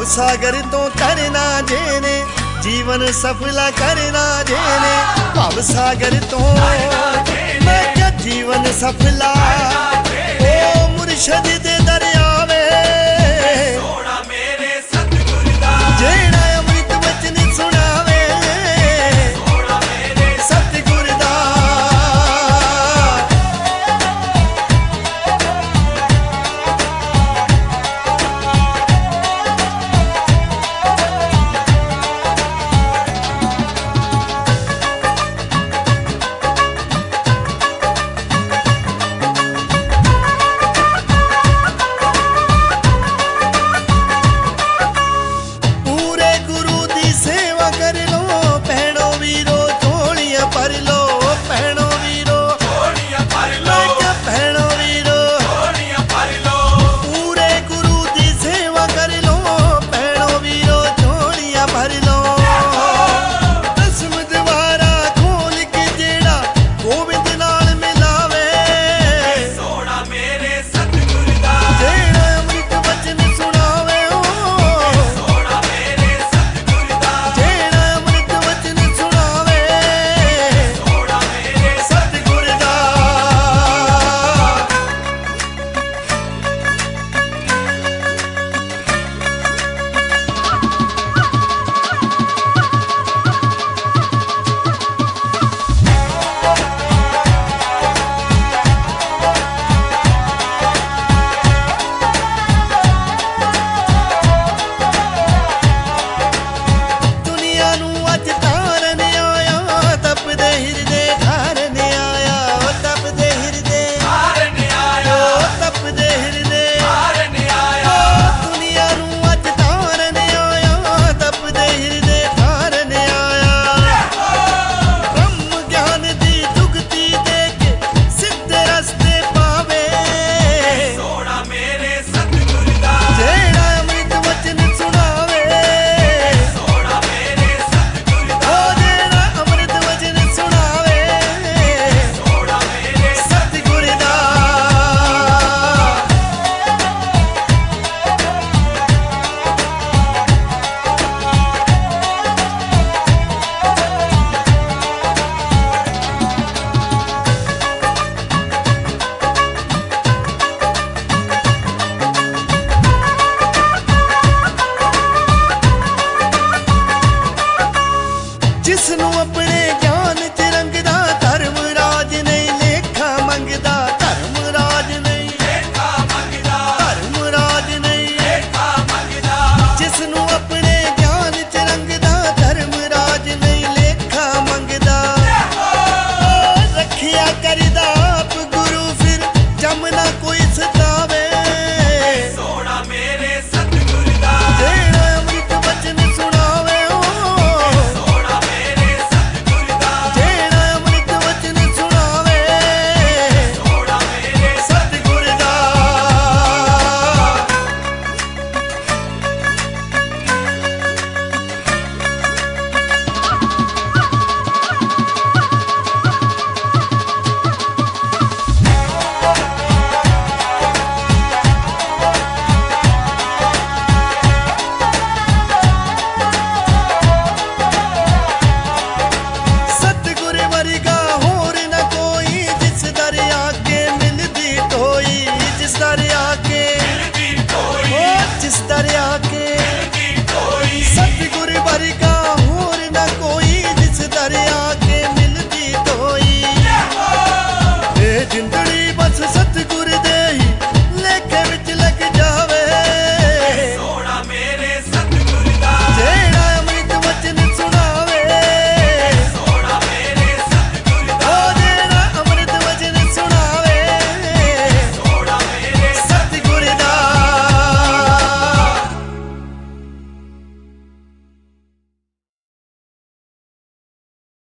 ਭਵ ਸਾਗਰ ਤੋਂ ਤਰਨਾ ਜੇਨੇ, ਜੀਵਨ ਸਫਲਾ ਕਰਨਾ ਜੇਨੇ ਭਵ ਸਾਗਰ ਤੋਂ। ਮੈਂ ਜੀਵਨ ਸਫਲਾ, ਓ ਮੁਰਸ਼ਦ ਦੇ ਦਰਿਆ